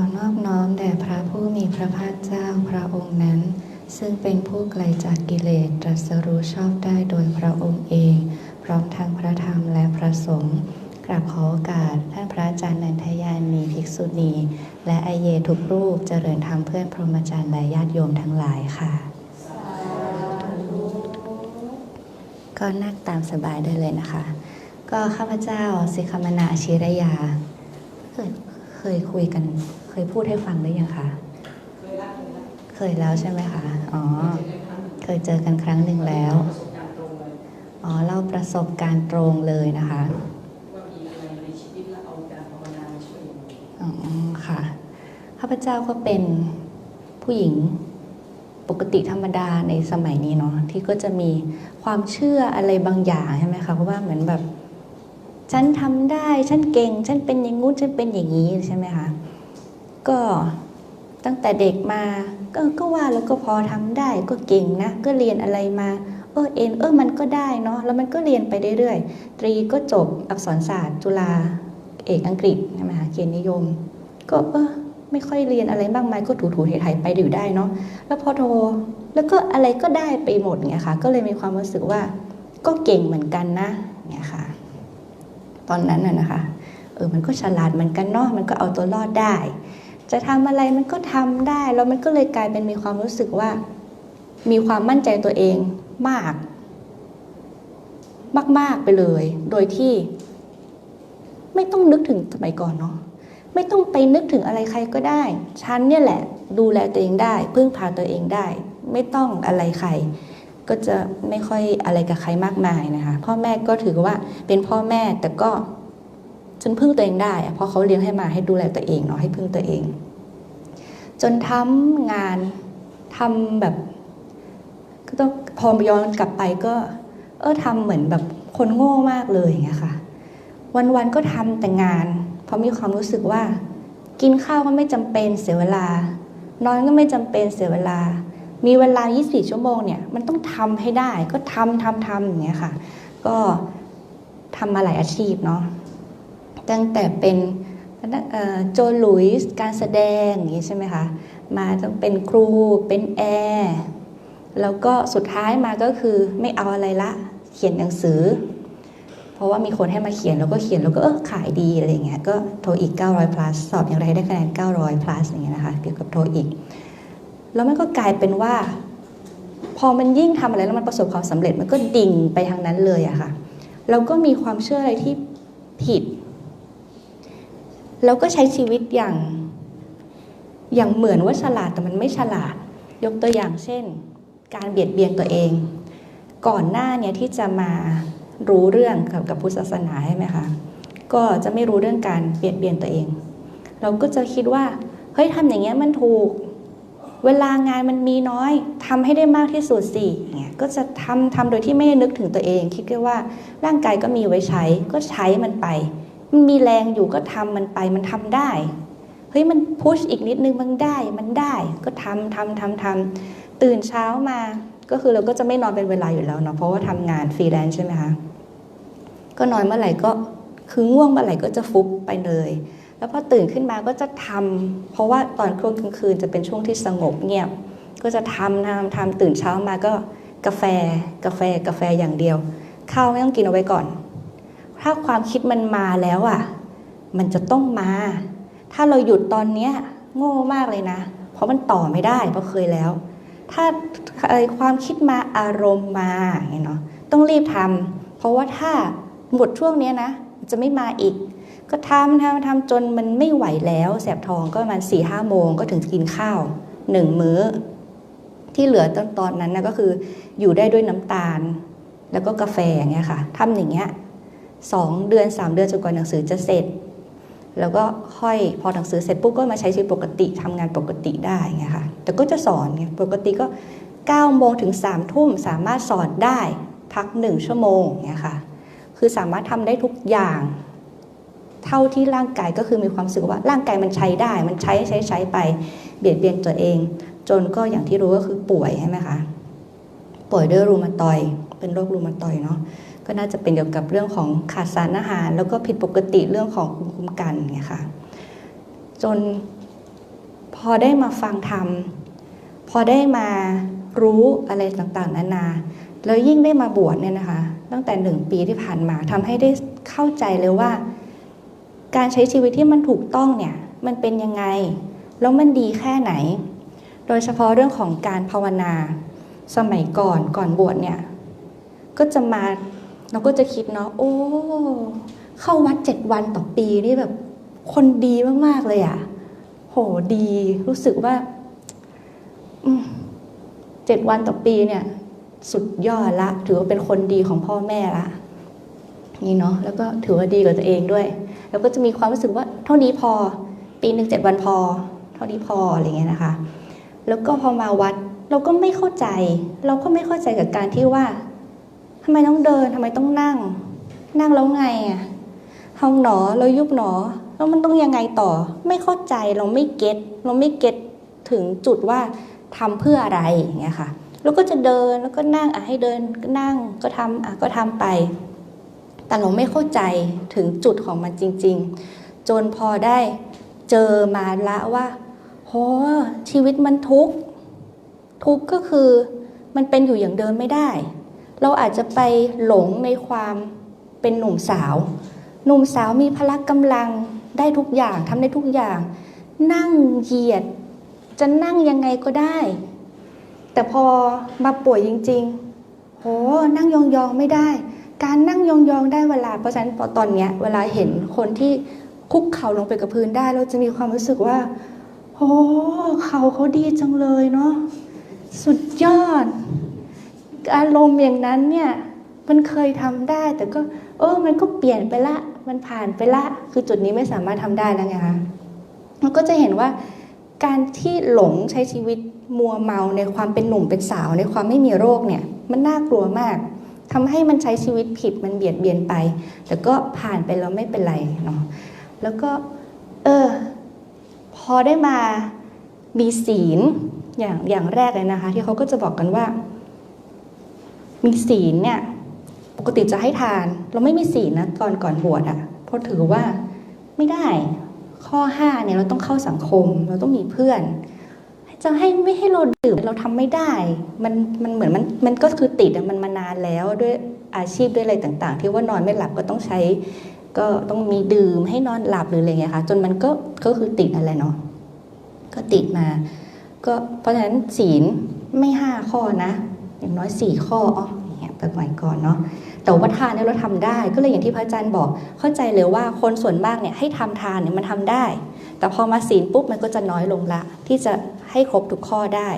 อนอบน้อมแด่พระผู้มีพระภาคเจ้าพระองค์นั้น ซึ่งเป็นผู้ไกลจากกิเลสตรัสรู้ชอบได้โดยพระองค์เอง พร้อมทั้งพระธรรมและพระสงฆ์กราบขอโอกาสท่านพระอาจารย์นันทยานีภิกษุณี และไอเยทุกรูปเจริญธรรมเพื่อนพรหมจรรย์และญาติโยมทั้งหลายค่ะ ก็นั่งตามสบายได้เลยนะคะ ก็ข้าพเจ้าสิคมนาชิรยาเคยเคยคุยกันเคยพูดให้ฟังหรือยังคะเคยละเคยละเคยแล้วใช่ไหมคะ อ๋อ เคยเจอกันครั้งหนึ่งแล้ว อ๋อเล่าประสบการณ์ตรงเลยนะคะว่ามีอะไรในชีวิตเราเอาการภาวนามาช่วยอ๋อค่ะ ข้าพเจ้าก็เป็นผู้หญิงปกติธรรมดาในสมัยนี้เนาะที่ก็จะมีความเชื่ออะไรบางอย่างใช่ไหมคะเพราะว่าเหมือนแบบ ฉันทำได้ ฉันเก่ง ฉันเป็นอย่างงู้นฉันเป็นอย่างนี้ใช่ไหมคะ ก็ตั้งแต่เด็กมาก็ก็ว่าแล้วก็พอทำได้ก็เก่งนะ ก็เรียนอะไรมาเออเอ็นเออมันก็ได้เนาะแล้วมันก็เรียนไปเรื่อยๆตรีก็จบอักษรศาสตร์จุฬาเอกอังกฤษใช่ไหมคะเกียรตินิยม ก็เออไม่ค่อยเรียนอะไรมากมายก็ถูๆไถๆไปอยู่ได้เนาะแล้วพอโทแล้วก็อะไรก็ได้ไปหมดเงี้ยค่ะก็เลยมีความรู้สึกว่าก็เก่งเหมือนกันนะเงี้ยค่ะ ตอนนั้นน่ะนะคะเออมันก็ฉลาดเหมือนกันเนาะมันก็เอาตัวรอดได้ จะทำอะไรมันก็ทำได้ แล้วมันก็เลยกลายเป็นมีความรู้สึกว่า มีความมั่นใจตัวเองมาก มาก ๆ ไปเลย โดยที่ ไม่ต้องนึกถึงสมัยก่อนเนาะไม่ต้องไปนึกถึงอะไรใครก็ได้ ฉันเนี่ยแหละ ดูแลตัวเองได้ พึ่งพาตัวเองได้ ไม่ต้องอะไรใคร ก็จะไม่ค่อยอะไรกับใครมากมายนะคะ พ่อแม่ก็ถือว่าเป็นพ่อแม่แต่ก็ ฉันพึ่งตัวเองได้เพราะเขาเลี้ยงให้มาให้ดูแลตัวเองเนาะให้พึ่งตัวเอง จนทำงานทำแบบก็ต้องพอย้อนกลับไปก็ เออทำเหมือนแบบคนโง่มากเลยอย่างเงี้ยค่ะ วันๆก็ทำแต่งาน เพราะมีความรู้สึกว่า กินข้าวก็ไม่จำเป็นเสียเวลานอนก็ไม่จำเป็นเสียเวลา มีเวลา 24 ชั่วโมงเนี่ยมันต้องทำให้ได้ก็ทำทำทำอย่างเงี้ยค่ะ ก็ทำมาหลายอาชีพเนาะ ตั้งแต่เป็นโจลุยส์การแสดงอย่างงี้ใช่ไหมคะมาต้องเป็นครูเป็นแอร์แล้วก็สุดท้ายมาก็คือไม่เอาอะไรละ เขียนหนังสือ เพราะว่ามีคนให้มาเขียนแล้วก็เขียนแล้วก็เออขายดีอะไรอย่างเงี้ยก็โทอีก 900 plus สอบอย่างไรได้คะแนน 900 plus อย่างเงี้ยนะคะเกี่ยวกับโทอีก แล้วมันก็กลายเป็นว่า พอมันยิ่งทำอะไรแล้วมันประสบความสำเร็จมันก็ดิ่งไปทางนั้นเลยอะค่ะแล้วก็มีความเชื่ออะไรที่ผิด แล้วก็ใช้ชีวิตอย่าง อย่างเหมือนว่าฉลาดแต่มันไม่ฉลาด ยกตัวอย่างเช่น การเบียดเบียนตัวเอง ก่อนหน้าเนี่ยที่จะมารู้เรื่องกับกับพุทธศาสนาใช่ไหมคะก็จะไม่รู้เรื่องการเบียดเบียนตัวเอง เราก็จะคิดว่าเฮ้ยทำอย่างเงี้ยมันถูกเวลางานมันมีน้อยทำให้ได้มากที่สุดสิอย่างเงี้ยก็จะทำทำโดยที่ไม่ได้นึกถึงตัวเอง คิดแค่ว่าร่างกายก็มีไว้ใช้ก็ใช้มันไป มันมีแรงอยู่ก็ทำมันไปมันทำได้เฮ้ยมันพุชอีกนิดนึงมันได้มันได้ก็ทำทำทำทำตื่นเช้ามาก็คือเราก็จะไม่นอนเป็นเวลาอยู่แล้วเนาะเพราะว่าทำงานฟรีแลนซ์ใช่ไหมคะก็นอนเมื่อไหร่ก็คือง่วงเมื่อไหร่ก็จะฟุบไปเลย แล้วพอตื่นขึ้นมาก็จะทำเพราะว่าตอนช่วงกลางคืนจะเป็นช่วงที่สงบเงียบ ก็จะทำทำทำตื่นเช้ามาก็กาแฟกาแฟกาแฟอย่างเดียว ข้าวไม่ต้องกินเอาไว้ก่อน ถ้าความคิดมันมาแล้วอะ มันจะต้องมา ถ้าเราหยุดตอนเนี้ย โง่มากเลยนะ เพราะมันต่อไม่ได้เพราะเคยแล้ว ถ้าอะไรความคิดมาอารมณ์มาอย่างเนาะต้องรีบทำเพราะว่าถ้าหมดช่วงเนี้ยนะจะไม่มาอีก ก็ทำทำทำจนมันไม่ไหวแล้วแสบท้องก็ประมาณสี่ห้าโมงก็ถึงกินข้าวหนึ่งมื้อ ที่เหลือตอนตอนนั้นนะก็คืออยู่ได้ด้วยน้ำตาล แล้วก็กาแฟอย่างเงี้ยค่ะทำอย่างเงี้ย สองเดือนสามเดือนจนกว่าหนังสือจะเสร็จ แล้วก็ค่อยพอหนังสือเสร็จปุ๊บก็มาใช้ชีวิตปกติทำงานปกติได้ไงค่ะแต่ก็จะสอนไงปกติก็9โมงถึง3ทุ่มสามารถสอนได้พักหนึ่งชั่วโมงเงี้ยค่ะคือสามารถทำได้ทุกอย่าง เท่าที่ร่างกายก็คือมีความรู้สึกว่าร่างกายมันใช้ได้ มันใช้ใช้ใช้ไปเบียดเบียนตัวเอง จนก็อย่างที่รู้ก็คือป่วยใช่ไหมคะป่วยด้วยรูมาตอยเป็นโรครูมาตอยเนาะ ก็น่าจะเป็นเกี่ยวกับเรื่องของขาดสารอาหาร แล้วก็ผิดปกติเรื่องของภูมิคุ้มกันเนี่ยค่ะจนพอได้มาฟังธรรมพอได้มารู้อะไรต่างๆ นานา แล้วยิ่งได้มาบวชเนี่ยนะคะ ตั้งแต่หนึ่งปีที่ผ่านมาทำให้ได้เข้าใจเลยว่า การใช้ชีวิตที่มันถูกต้องเนี่ย มันเป็นยังไง แล้วมันดีแค่ไหน โดยเฉพาะเรื่องของการภาวนา สมัยก่อนก่อนบวชเนี่ย ก็จะมา เราก็จะคิดเนาะโอ้เข้าวัดเจ็ดวันต่อปีนี่แบบ คนดีมากๆเลยอะ่ะ โหดีรู้สึกว่าเจ็ดวันต่อปีเนี่ย สุดยอดละ ถือว่าเป็นคนดีของพ่อแม่ละนี่เนาะแล้วก็ถือว่าดีกับตัวเองด้วย แล้วก็จะมีความรู้สึกว่าเท่านี้พอ ปีหนึ่งเจ็ดวันพอ เท่านี้พออะไรเงี้ยนะคะ แล้วก็พอมาวัดเราก็ไม่เข้าใจ เราก็ไม่เข้าใจกับการที่ว่า ทำไมต้องเดินทำไมต้องนั่ง นั่งแล้วไงอะห้องหนอเรายุบหนอ แล้วมันต้องยังไงต่อ ไม่เข้าใจเราไม่เก็ตเราไม่เก็ตถึงจุดว่าทำเพื่ออะไรอย่างเงี้ยค่ะแล้วก็จะเดินแล้วก็นั่งอะให้เดินก็นั่งก็ทำอะก็ทำไป แต่เราไม่เข้าใจถึงจุดของมันจริง ๆ จนพอได้เจอมาละว่าโหชีวิตมันทุกข์ทุกข์ก็คือมันเป็นอยู่อย่างเดิมไม่ได้ เราอาจจะไปหลงในความเป็นหนุ่มสาว หนุ่มสาวมีพละกำลังได้ทุกอย่างทำได้ทุกอย่าง นั่งเหยียด จะนั่งยังไงก็ได้ แต่พอมาป่วยจริงๆโหนั่งยองๆไม่ได้ การนั่งยองๆได้เวลา เพราะฉะนั้นพอตอนเนี้ยเวลาเห็นคนที่คุกเข่าลงไปกับพื้นได้ เราจะมีความรู้สึกว่าโอ้เขาเขาดีจังเลยเนาะสุดยอด อารมณ์อย่างนั้นเนี่ยมันเคยทำได้ แต่ก็ เออ มันก็เปลี่ยนไปละ มันผ่านไปละ คือจุดนี้ไม่สามารถทำได้แล้วไงคะมันก็จะเห็นว่าการที่หลงใช้ชีวิตมัวเมาในความเป็นหนุ่มเป็นสาวในความไม่มีโรคเนี่ย มันน่ากลัวมากทำให้มันใช้ชีวิตผิดมันเบียดเบียนไป แต่ก็ผ่านไปแล้วไม่เป็นไรเนาะแล้วก็ เออ พอได้มามีศีลอย่างอย่างแรกเลยนะคะ ที่เขาก็จะบอกกันว่า มีศีลเนี่ยปกติจะให้ทาน เราไม่มีศีลนะก่อนก่อนบวชอะเพราะถือว่าไม่ได้ข้อห้าเนี่ยเราต้องเข้าสังคม เราต้องมีเพื่อน จะให้ไม่ให้เราดื่มเราทำไม่ได้ มันมันเหมือนมันมันก็คือติดอะมันมานานแล้วด้วยอาชีพด้วยอะไรต่าง ๆ ที่ว่านอนไม่หลับก็ต้องใช้ ก็ต้องมีดื่มให้นอนหลับหรืออะไรเงี้ยค่ะจนมันก็ก็คือติดอะไรเนาะก็ติดมา ก็เพราะฉะนั้นศีลไม่ห้าข้อนะ อย่างน้อยสี่ข้ออ๋ออย่างเงี้ยแบบใหม่ก่อนเนาะแต่ว่าทานเนี่ยเราทำได้ ก็เลยอย่างที่พระอาจารย์บอกเข้าใจเลยว่าคนส่วนมากเนี่ยให้ทำทานเนี่ยมันทำได้ แต่พอมาศีลปุ๊บมันก็จะน้อยลงละ ที่จะให้ครบทุกข้อได้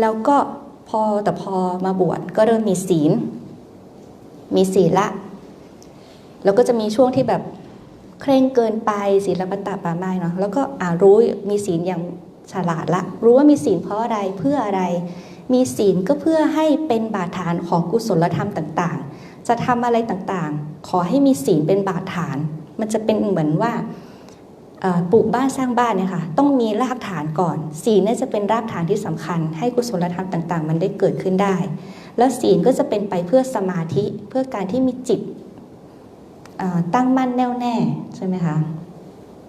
แล้วก็พอแต่พอมาบวชก็เริ่มมีศีล มีศีลละ แล้วก็จะมีช่วงที่แบบเคร่งเกินไปศีลปตตปาไม้เนาะแล้วก็อ่ารู้มีศีลอย่างฉลาดละ รู้ว่ามีศีลเพราะอะไรเพื่ออะไร มีศีลก็เพื่อให้เป็นบาฐานของกุศลธรรมต่างๆ จะทำอะไรต่างๆ ขอให้มีศีลเป็นบาฐาน มันจะเป็นเหมือนว่าปลูกบ้านสร้างบ้านเนี่ยค่ะต้องมีรากฐานก่อน ศีลเนี่ยจะเป็นรากฐานที่สำคัญ ให้กุศลธรรมต่างๆ มันได้เกิดขึ้นได้ แล้วศีลก็จะเป็นไปเพื่อสมาธิเพื่อการที่มีจิตตั้งมั่นแน่วแน่ใช่ไหมคะ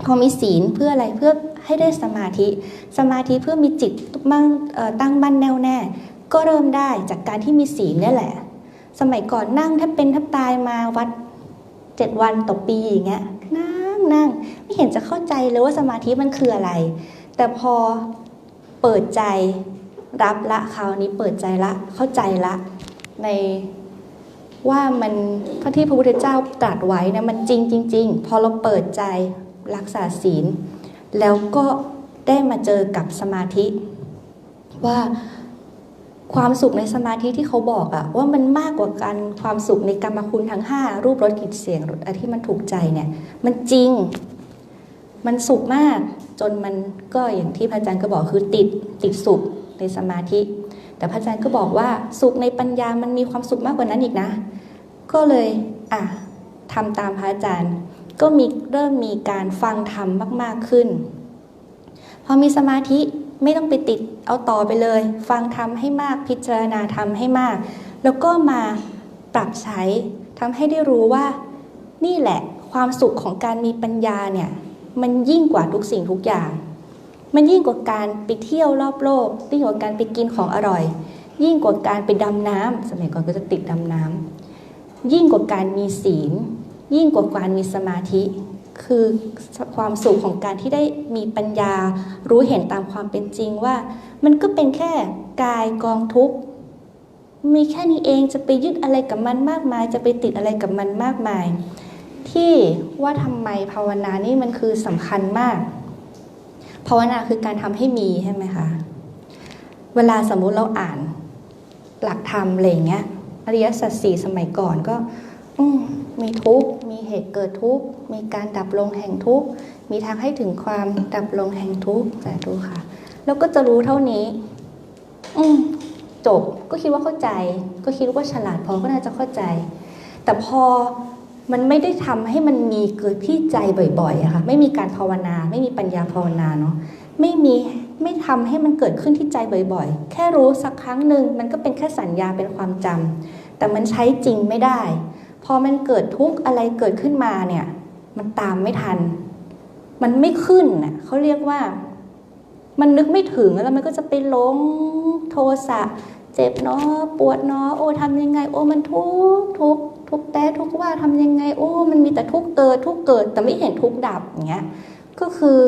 พอมีศีลเพื่ออะไรเพื่อให้ได้สมาธิ สมาธิเพื่อมีจิตมั่งตั้งมั่นแน่วแน่ ก็เริ่มได้จากการที่มีศีลนี่แหละ สมัยก่อนนั่งถ้าเป็นถ้าตายมาวัดเจ็ดวันต่อปีอย่างเงี้ยนั่งนั่งไม่เห็นจะเข้าใจเลยว่าสมาธิมันคืออะไร แต่พอเปิดใจรับละคราวนี้เปิดใจละเข้าใจละในว่ามันพระที่พระพุทธเจ้าตรัสไว้นะมันจริงจริงๆ พอเราเปิดใจ รักษาศีล แล้วก็ได้มาเจอกับสมาธิ ว่าความสุขในสมาธิที่เขาบอกอะว่ามันมากกว่าการความสุขในกรรมคุณทั้ง 5 รูปรสกลิ่นเสียงรสที่มันถูกใจเนี่ยมันจริงมันสุขมากจนมันก็อย่างที่พระอาจารย์ก็บอกคือติดติดสุขในสมาธิ แต่พระอาจารย์ก็บอกว่าสุขในปัญญามันมีความสุขมากกว่านั้นอีกนะ ก็เลยอะทำตามพระอาจารย์ ก็มีเริ่มมีการฟังธรรมมาก ๆขึ้น พอมีสมาธิไม่ต้องไปติดเอาต่อไปเลย ฟังธรรมให้มากพิจารณาธรรมให้มาก แล้วก็มาปรับใช้ทำให้ได้รู้ว่า นี่แหละความสุขของการมีปัญญาเนี่ยมันยิ่งกว่าทุกสิ่งทุกอย่าง มันยิ่งกว่าการไปเที่ยวรอบโลกยิ่งกว่าการไปกินของอร่อย ยิ่งกว่าการไปดำน้ำสมัยก่อนก็จะติดดำน้ำยิ่งกว่าการมีศีล ยิ่งกว่าการมีสมาธิ คือความสุขของการที่ได้มีปัญญารู้เห็นตามความเป็นจริงว่า มันก็เป็นแค่กายกองทุกข์มีแค่นี้เองจะไปยึดอะไรกับมันมากมาย จะไปติดอะไรกับมันมากมาย ที่ว่าทำไมภาวนานี่มันคือสำคัญมาก ภาวนาคือการทำให้มีใช่ไหมคะเวลาสมมุติเราอ่านหลักธรรมอะไรเงี้ยอริยสัจสี่สมัยก่อนก็มีทุกข์ เหตุเกิดทุกข์ มีการดับลงแห่งทุกข์ มีทางให้ถึงความดับลงแห่งทุกข์แต่ดูค่ะ แล้วก็จะรู้เท่านี้ อืมจบ ก็คิดว่าเข้าใจ ก็คิดว่าฉลาดพอก็น่าจะเข้าใจ แต่พอมันไม่ได้ทำให้มันมีเกิดที่ใจบ่อยๆอะค่ะ ไม่มีการภาวนา ไม่มีปัญญาภาวนาเนาะ ไม่มีไม่ทำให้มันเกิดขึ้นที่ใจบ่อยๆ แค่รู้สักครั้งหนึ่งมันก็เป็นแค่สัญญาเป็นความจำแต่มันใช้จริงไม่ได้ อมันเกิดทุกข์อะไรเกิดขึ้นมาเนี่ย มันตามไม่ทัน มันไม่ขึ้นน่ะเขาเรียกว่า มันนึกไม่ถึงแล้วมันก็จะไปหลงโทสะเจ็บเนาะปวดเนาะโอ้ทำยังไง โอ้มันทุกข์ทุกข์ทุกแต่ทุกว่าทำยังไง โอ้ มันมีแต่ทุกเกิด ทุกเกิดแต่ไม่เห็นทุกข์ดับอย่างเงี้ยก็คือ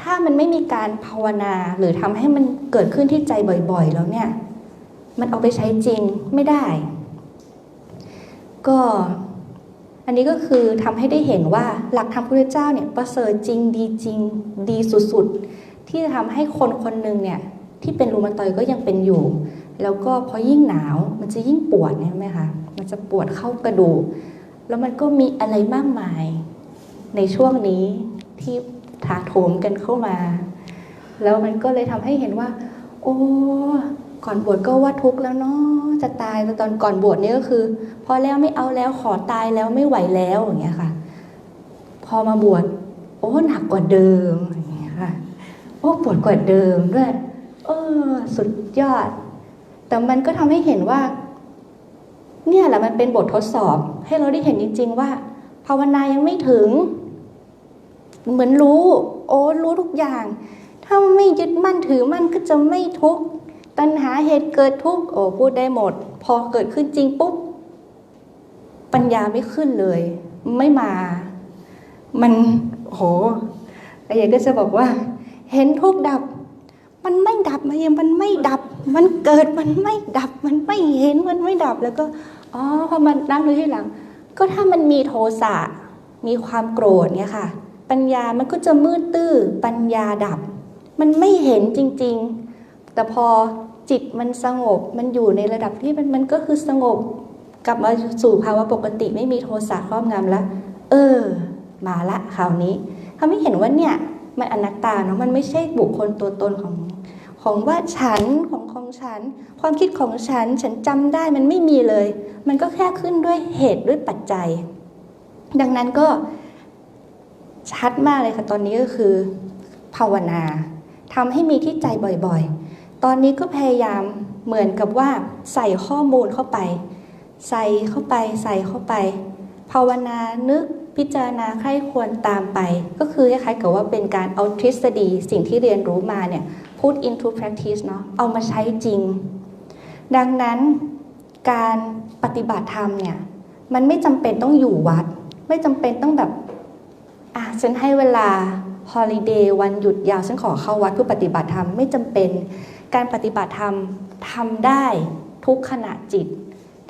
ถ้ามันไม่มีการภาวนาหรือทำให้มันเกิดขึ้นที่ใจบ่อยๆ แล้วเนี่ย มันเอาไปใช้จริงไม่ได้ ก็ อันนี้ก็คือทำให้ได้เห็นว่าหลักธรรมพุทธเจ้าเนี่ยประเสริฐจริงดีจริงดีสุดๆ ที่จะทำให้คนคนหนึ่งเนี่ยที่เป็นรูมาตอยก็ยังเป็นอยู่ แล้วก็พอยิ่งหนาวมันจะยิ่งปวดใช่ไหมคะมันจะปวดเข้ากระดูกแล้วมันก็มีอะไรมากมาย ในช่วงนี้ที่ถาโถมกันเข้ามา แล้วมันก็เลยทำให้เห็นว่า โอ้ ก่อนบวชก็ว่าทุกข์แล้วเนาะจะตายแต่ตอนก่อนบวชนี่ก็คือ พอแล้วไม่เอาแล้วขอตายแล้วไม่ไหวแล้วอย่างเงี้ยค่ะ พอมาบวชโอ้หนักกว่าเดิมอย่างเงี้ยค่ะโอ้ปวดกว่าเดิมด้วยเออสุดยอด แต่มันก็ทำให้เห็นว่า เนี่ยแหละมันเป็นบททดสอบ ให้เราได้เห็นจริง ๆ ว่า ภาวนายังไม่ถึง เหมือนรู้ โอ้รู้ทุกอย่าง ถ้าไม่ยึดมั่นถือมั่นก็จะไม่ทุกข์ ตัณหาเหตุเกิดทุกข์โอ้พูดได้หมด พอเกิดขึ้นจริงปุ๊บ ปัญญาไม่ขึ้นเลย ไม่มา มันโหไอ้ยายก็จะบอกว่า เห็นทุกข์ดับ มันไม่ดับมายังมันไม่ดับ มันเกิดมันไม่ดับ มันไม่เห็นมันไม่ดับแล้วก็อ๋อพอมันนั่งดูที่หลัง ก็ถ้ามันมีโทสะมีความโกรธเนี่ยค่ะ ปัญญามันก็จะมืดตื้อปัญญาดับ มันไม่เห็นจริง ๆ แต่พอ จิตมันสงบ มันอยู่ในระดับที่มันมันก็คือสงบ กลับมาสู่ภาวะปกติไม่มีโทสะครอบงำแล้วเออ มาละคราวนี้ทำให้เห็นว่าเนี่ยมันอนัตตาเนาะมันไม่ใช่บุคคลตัวตนของของว่าฉันของของฉัน ความคิดของฉันฉันจำได้มันไม่มีเลย มันก็แค่ขึ้นด้วยเหตุด้วยปัจจัย ดังนั้นก็ชัดมากเลยค่ะตอนนี้ก็คือ ภาวนาทำให้มีที่ใจบ่อยๆ ตอนนี้ก็พยายามเหมือนกับว่าใส่ข้อมูลเข้าไป ใส่เข้าไปใส่เข้าไป ภาวนานึกพิจารณาใคร่ควรตามไป ก็คือคล้ายๆกับว่าเป็นการเอาทฤษฎีสิ่งที่เรียนรู้มาเนี่ย put into practice เนาะเอามาใช้จริง ดังนั้นการปฏิบัติธรรมเนี่ยมันไม่จำเป็นต้องอยู่วัด ไม่จำเป็นต้องแบบอะฉันให้เวลาฮอลิเดย์วันหยุดยาวฉันขอเข้าวัดเพื่อปฏิบัติธรรมไม่จำเป็น การปฏิบัติธรรมทำได้ทุกขณะจิต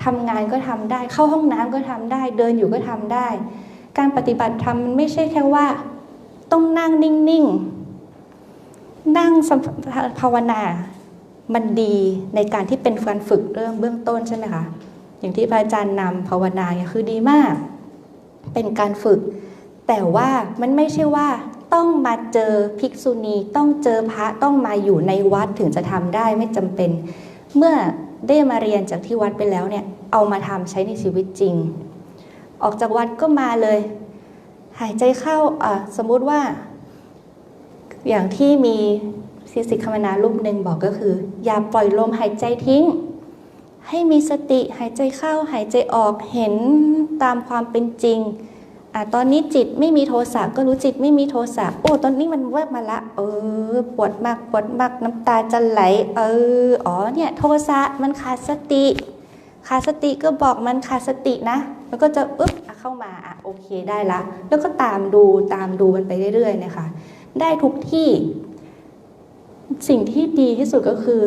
ทำงานก็ทำได้ เข้าห้องน้ำก็ทำได้ เดินอยู่ก็ทำได้ การปฏิบัติธรรมมันไม่ใช่แค่ว่า ต้องนั่งนิ่งๆ นั่งภาวนา มันดีในการที่เป็นการฝึกเรื่องเบื้องต้นใช่ไหมคะ อย่างที่พระอาจารย์นำภาวนาเนี่ยคือดีมาก เป็นการฝึก แต่ว่ามันไม่ใช่ว่า ต้องมาเจอภิกษุณี ต้องเจอพระต้องมาอยู่ในวัดถึงจะทำได้ไม่จำเป็น เมื่อได้มาเรียนจากที่วัดไปแล้วเนี่ยเอามาทำใช้ในชีวิตจริง ออกจากวัดก็มาเลย หายใจเข้าอะสมมุติว่า อย่างที่มีศิสิกขมนารูปหนึ่งบอกก็คือ อย่าปล่อยลมหายใจทิ้ง ให้มีสติหายใจเข้าหายใจออกเห็นตามความเป็นจริง อะตอนนี้จิตไม่มีโทสะก็รู้จิตไม่มีโทสะโอ้ตอนนี้มันแวบมาละ เออ ปวดมากปวดมากน้ำตาจะไหล เอออ๋อเนี่ย โทสะมันขาดสติขาดสติก็บอกมันขาดสตินะมันก็จะอึ๊บเข้ามาอะโอเคได้ละ แล้วก็ตามดูตามดูมันไปเรื่อยๆนะคะได้ทุกที่ สิ่งที่ดีที่สุดก็คือ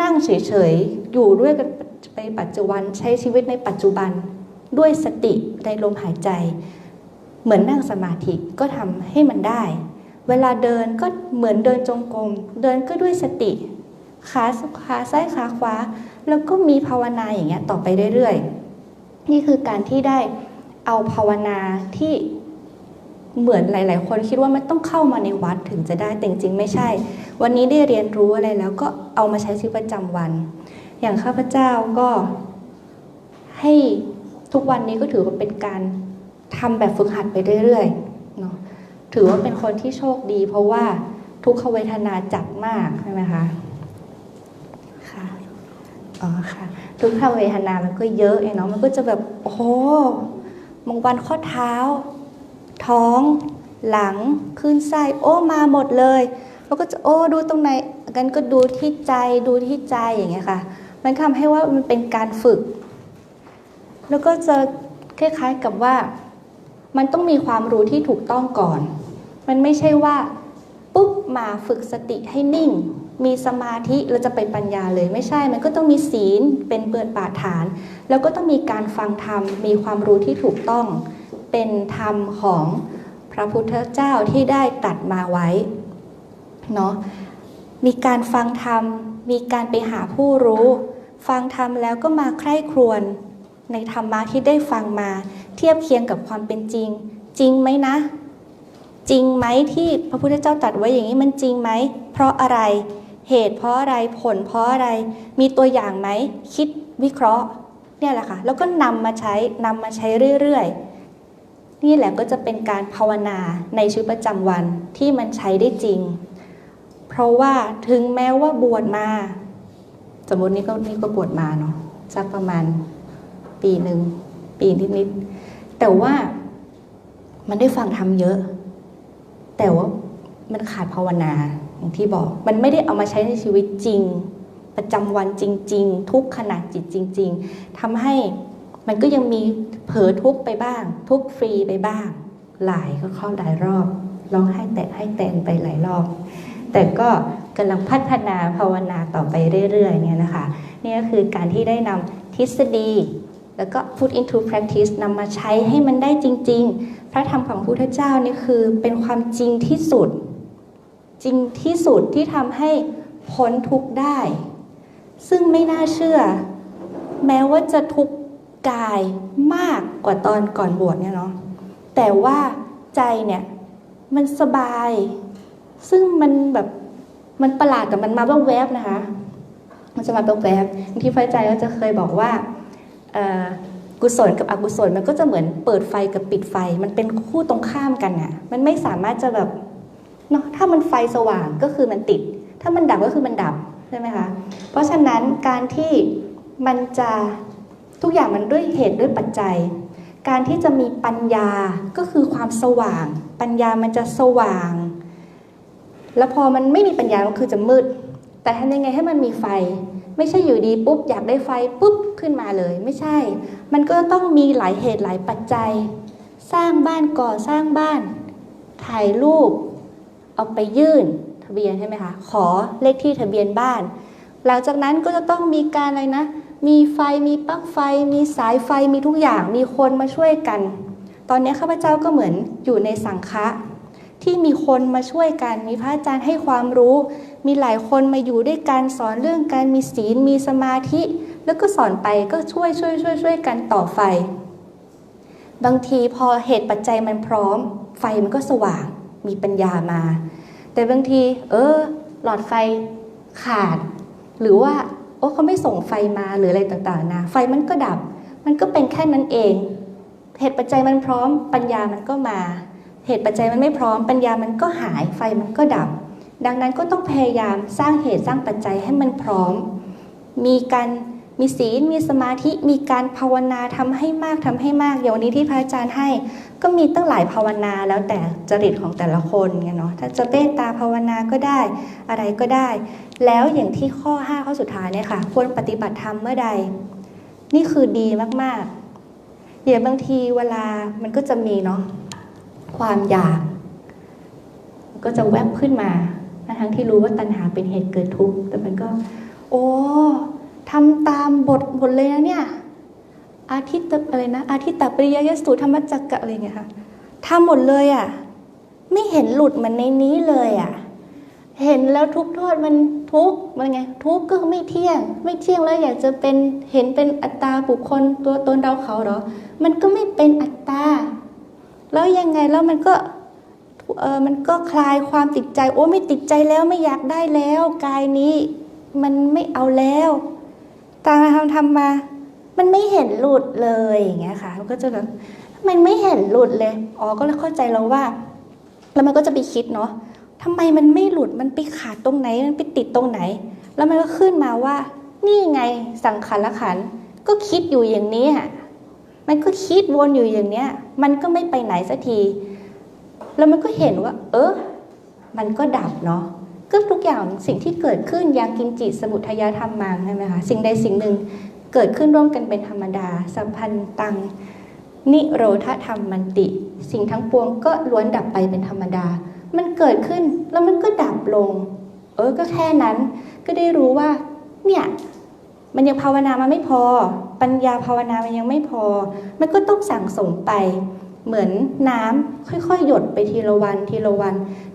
นั่งเฉยๆอยู่ด้วยกันไปปัจจุบันใช้ชีวิตในปัจจุบันด้วยสติในลมหายใจ เหมือนนั่งสมาธิก็ทำให้มันได้ เวลาเดินก็เหมือนเดินจงกรม เดินก็ด้วยสติขาขาซ้ายขาขวา แล้วก็มีภาวนาอย่างเงี้ยต่อไปเรื่อยๆ นี่คือการที่ได้เอาภาวนาที่เหมือนหลาย ๆ คนคิดว่ามันต้องเข้ามาในวัดถึงจะได้แต่จริงๆไม่ใช่ วันนี้ได้เรียนรู้อะไรแล้วก็เอามาใช้ชีวิตประจำวัน อย่างข้าพเจ้าก็ให้ทุกวันนี้ก็ถือว่าเป็นการ ทำแบบฝึกหัดไปเรื่อยๆเนาะถือว่าเป็นคนที่โชคดี เพราะว่าทุกขเวทนาจัดมากใช่ไหมคะค่ะอ๋อค่ะ ทุกขเวทนามันก็เยอะไอ้เนาะมันก็จะแบบโอ้โหบางวันข้อเท้า ท้องหลังขึ้นไส้โอ้มาหมดเลยแล้วก็จะโอ้ดูตรงไหนกันก็ดูที่ใจดูที่ใจอย่างเงี้ยค่ะ มันทำให้ว่ามันเป็นการฝึก แล้วก็จะคล้ายๆกับว่า มันต้องมีความรู้ที่ถูกต้องก่อน มันไม่ใช่ว่าปุ๊บมาฝึกสติให้นิ่ง มีสมาธิเราจะไปปัญญาเลยไม่ใช่ มันก็ต้องมีศีลเป็นเปิดบาฐาน แล้วก็ต้องมีการฟังธรรม มีความรู้ที่ถูกต้อง เป็นธรรมของพระพุทธเจ้าที่ได้ตัดมาไว้เนาะ มีการฟังธรรม มีการไปหาผู้รู้ ฟังธรรมแล้วก็มาใคร่ครวญ ในธรรมะที่ได้ฟังมา เทียบเคียงกับความเป็นจริง จริงไหมนะ จริงไหมที่พระพุทธเจ้าตรัสไว้อย่างนี้มันจริงไหม เพราะอะไรเหตุเพราะอะไรผลเพราะอะไรมีตัวอย่างไหมคิดวิเคราะห์เนี่ยแหละค่ะแล้วก็นำมาใช้นำมาใช้เรื่อยๆ นี่แหละก็จะเป็นการภาวนาในชีวิตประจำวันที่มันใช้ได้จริง เพราะว่าถึงแม้ว่าบวชมา สมมตินี่ก็นี่ก็บวชมาเนาะสักประมาณ ปีหนึ่งปีนิดๆแต่ว่ามันได้ฟังทำเยอะ แต่ว่ามันขาดภาวนาอย่างที่บอก มันไม่ได้เอามาใช้ในชีวิตจริง ประจำวันจริง ๆ ทุกขณะจิตจริง ๆทำให้มันก็ยังมีเผลอทุกไปบ้าง ทุกฟรีไปบ้าง หลายก็เข้าหลายรอบร้องไห้แตกให้แตนไปหลายรอบ แต่ก็กำลังพัฒนาภาวนาต่อไปเรื่อยๆเนี่ยนะคะนี่ก็คือการที่ได้นำทฤษฎี แล้วก็ put into practice นำมาใช้ให้มันได้จริง ๆ พระธรรมของพระพุทธเจ้านี่คือเป็นความจริงที่สุด จริงที่สุดที่ทำให้พ้นทุกข์ได้ ซึ่งไม่น่าเชื่อ แม้ว่าจะทุกข์กายมากกว่าตอนก่อนบวชเนี่ยเนาะแต่ว่าใจเนี่ยมันสบาย ซึ่งมันแบบมันประหลาดแต่มันมาแวบๆนะคะ มันจะมาแวบๆบางทีไฟใจก็จะเคยบอกว่า กุศลกับอกุศลมันก็จะเหมือนเปิดไฟกับปิดไฟ มันเป็นคู่ตรงข้ามกันน่ะมันไม่สามารถจะแบบเนาะถ้ามันไฟสว่างก็คือมันติด ถ้ามันดับก็คือมันดับใช่ไหมคะเพราะฉะนั้นการที่มันจะทุกอย่างมันด้วยเหตุด้วยปัจจัย การที่จะมีปัญญาก็คือความสว่าง ปัญญามันจะสว่าง แล้วพอมันไม่มีปัญญาก็คือจะมืด แต่ทำยังไงให้มันมีไฟ ไม่ใช่อยู่ดีปุ๊บอยากได้ไฟปุ๊บขึ้นมาเลย ไม่ใช่ มันก็ต้องมีหลายเหตุหลายปัจจัย สร้างบ้านก่อสร้างบ้าน ถ่ายรูป เอาไปยื่นทะเบียนใช่ไหมคะขอเลขที่ทะเบียนบ้าน หลังจากนั้นก็จะต้องมีการอะไรนะ มีไฟมีปลั๊กไฟ มีสายไฟมีทุกอย่างมีคนมาช่วยกัน ตอนนี้ข้าพเจ้าก็เหมือนอยู่ในสังฆะ ที่มีคนมาช่วยกัน มีพระอาจารย์ให้ความรู้ มีหลายคนมาอยู่ด้วยกันสอนเรื่องการมีศีลมีสมาธิ แล้วก็สอนไปก็ช่วยช่วยช่วยช่วยกันต่อไฟ บางทีพอเหตุปัจจัยมันพร้อม ไฟมันก็สว่างมีปัญญามา แต่บางที เออ หลอดไฟขาด หรือว่าโอ้เขาไม่ส่งไฟมาหรืออะไรต่างๆนะไฟมันก็ดับ มันก็เป็นแค่นั้นเอง เหตุปัจจัยมันพร้อมปัญญามันก็มา เหตุปัจจัยมันไม่พร้อมปัญญามันก็หายไฟมันก็ดับ ดังนั้นก็ต้องพยายามสร้างเหตุสร้างปัจจัยให้มันพร้อม มีการมีศีลมีสมาธิมีการภาวนาทำให้มากทำให้มากอย่างวันนี้ที่พระอาจารย์ให้ ก็มีตั้งหลายภาวนาแล้วแต่จริตของแต่ละคนไงเนาะถ้าจะเมตตาภาวนาก็ได้อะไรก็ได้ แล้วอย่างที่ข้อ 5 ข้อสุดท้ายเนี่ยค่ะ ควรปฏิบัติธรรมเมื่อใด นี่คือดีมากๆอย่างบางทีเวลามันก็จะมีเนาะ ความอยาก ก็จะแวบขึ้นมา ทั้งที่รู้ว่าตัณหาเป็นเหตุเกิดทุกข์ แต่มันก็ โอ้ทำตามบทหมดเลยนะเนี่ย อาทิตย์อะไรนะ อาทิตตปริยยสูตรธรรมจักกะอะไรเงี้ยค่ะทำหมดเลยอะ ไม่เห็นหลุดมันในนี้เลยอะ เห็นแล้วทุกโทษมันทุกมันไง ทุกก็ไม่เที่ยง ไม่เที่ยงแล้วอยากจะเป็นเห็นเป็นอัตตาบุคคลตัวตนเราเขาเหรอ มันก็ไม่เป็นอัตตา แล้วยังไงแล้วมันก็เออมันก็คลายความติดใจ โอ้ไม่ติดใจแล้วไม่อยากได้แล้ว กายนี้มันไม่เอาแล้วตามมาทำทำมา มันไม่เห็นหลุดเลยอย่างเงี้ยค่ะมันก็จะแบบมันไม่เห็นหลุดเลยอ๋อก็เลยเข้าใจแล้วว่า แล้วมันก็จะไปคิดเนาะทำไมมันไม่หลุดมันไปขาดตรงไหนมันไปติดตรงไหน แล้วมันก็ขึ้นมาว่า นี่ไงสังขารละขันก็คิดอยู่อย่างนี้อะ มันก็คิดวนอยู่อย่างเนี้ย มันก็ไม่ไปไหนสักที แล้วมันก็เห็นว่า เออ มันก็ดับเนาะก็ทุกอย่างสิ่งที่เกิดขึ้นยางกินจิตสมุทัยธรรมมังใช่ไหมคะสิ่งใดสิ่งหนึ่งเกิดขึ้นร่วมกันเป็นธรรมดา สัมพันตัง นิโรธธรรมมันติ สิ่งทั้งปวงก็ล้วนดับไปเป็นธรรมดา มันเกิดขึ้นแล้วมันก็ดับลง เออก็แค่นั้นก็ได้รู้ว่า เนี่ย มันยังภาวนามาไม่พอ ปัญญาภาวนามันยังไม่พอ มันก็ต้องสั่งสมไป เหมือนน้ำค่อยๆ หยดไปทีละวันทีละวัน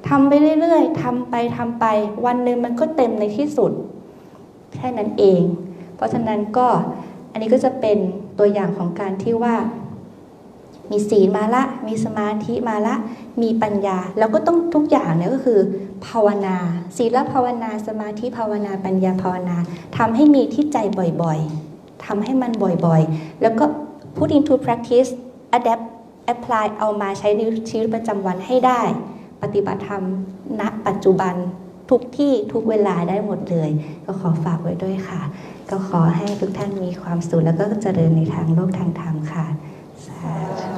ทำไปเรื่อยๆทำไปทำไป วันหนึ่งมันก็เต็มในที่สุด แค่นั้นเอง เพราะฉะนั้นก็อันนี้ก็จะเป็นตัวอย่างของการที่ว่า มีศีลมาละ มีสมาธิมาละ มีปัญญา แล้วก็ต้องทุกอย่างเนี่ยก็คือ ภาวนาศีลภาวนาสมาธิภาวนาปัญญาภาวนาทำให้มีที่ใจบ่อยๆทำให้มันบ่อยๆ แล้วก็ put into practice adapt apply เอามาใช้ในชีวิตประจำวันให้ได้ ปฏิบัติธรรมณปัจจุบันทุกที่ทุกเวลาได้หมดเลย ก็ขอฝากไว้ด้วยค่ะ ก็ขอให้ทุกท่านมีความสุขแล้วก็เจริญในทางโลกทางธรรมค่ะสาธุ